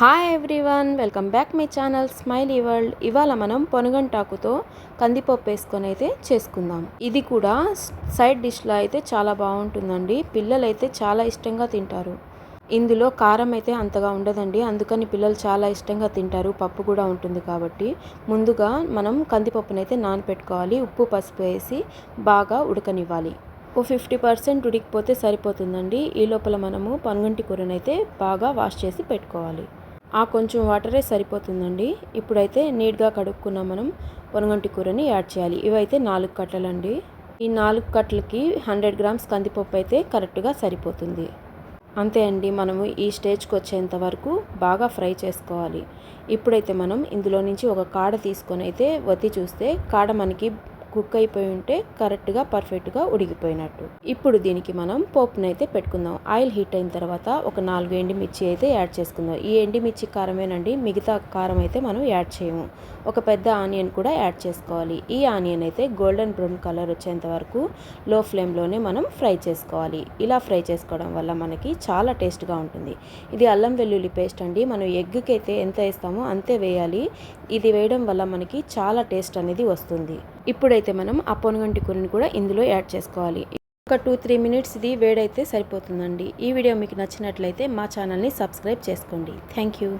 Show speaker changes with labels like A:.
A: Hi everyone welcome back my channel smiley world ఇవాళ మనం పొనగంటాకుతో కందిపప్పు వేసుకొని అయితే చేసుకుందాం. ఇది కూడా సైడ్ డిష్లో అయితే చాలా బాగుంటుందండి. పిల్లలైతే చాలా ఇష్టంగా తింటారు. ఇందులో కారం అయితే అంతగా ఉండదండి. అందుకని పిల్లలు చాలా ఇష్టంగా తింటారు. పప్పు కూడా ఉంటుంది కాబట్టి. ముందుగా మనం కందిపప్పునైతే నానపెట్టుకోవాలి. ఉప్పు పసుపు వేసి బాగా ఉడకనివ్వాలి. ఓ ఫిఫ్టీ పర్సెంట్ ఉడికిపోతే సరిపోతుందండి. ఈ లోపల మనము పనుగంటి కూరనైతే బాగా వాష్ చేసి పెట్టుకోవాలి. ఆ కొంచెం వాటరే సరిపోతుందండి. ఇప్పుడైతే నీట్గా కడుక్కున్న మనం పొనగంటి కూరని యాడ్ చేయాలి. ఇవైతే నాలుగు కట్టలండి. ఈ నాలుగు కట్టలకి హండ్రెడ్ గ్రామ్స్ కందిపప్పు అయితే కరెక్ట్గా సరిపోతుంది. అంతే అండి మనము ఈ స్టేజ్కి వచ్చేంత వరకు బాగా ఫ్రై చేసుకోవాలి. ఇప్పుడైతే మనం ఇందులో నుంచి ఒక కాడ తీసుకొని అయితే వత్తి చూస్తే కాడ మనకి కుక్ అయిపోయి ఉంటే కరెక్ట్గా పర్ఫెక్ట్గా ఉడికిపోయినట్టు. ఇప్పుడు దీనికి మనం పోపునైతే పెట్టుకుందాం. ఆయిల్ హీట్ అయిన తర్వాత ఒక నాలుగు ఎండిమిర్చి అయితే యాడ్ చేసుకుందాం. ఈ ఎండిమిర్చి కారమేనండి మిగతా కారం అయితే మనం యాడ్ చేయము. ఒక పెద్ద ఆనియన్ కూడా యాడ్ చేసుకోవాలి. ఈ ఆనియన్ అయితే గోల్డెన్ బ్రౌన్ కలర్ వచ్చేంత వరకు లో ఫ్లేమ్లోనే మనం ఫ్రై చేసుకోవాలి. ఇలా ఫ్రై చేసుకోవడం వల్ల మనకి చాలా టేస్ట్గా ఉంటుంది. ఇది అల్లం వెల్లుల్లి పేస్ట్ అండి. మనం ఎగ్కి అయితే ఎంత వేస్తామో అంతే వేయాలి. ఇది వేయడం వల్ల మనకి చాలా టేస్ట్ అనేది వస్తుంది. ఇప్పుడైతే అయితే మనం ఆ పొనగంటి కూరని కూడా ఇందులో యాడ్ చేసుకోవాలి. ఒక టూ త్రీ మినిట్స్ ఇది వేడైతే సరిపోతుందండి. ఈ వీడియో మీకు నచ్చినట్లయితే మా ఛానల్ని సబ్స్క్రైబ్ చేసుకోండి. Thank you.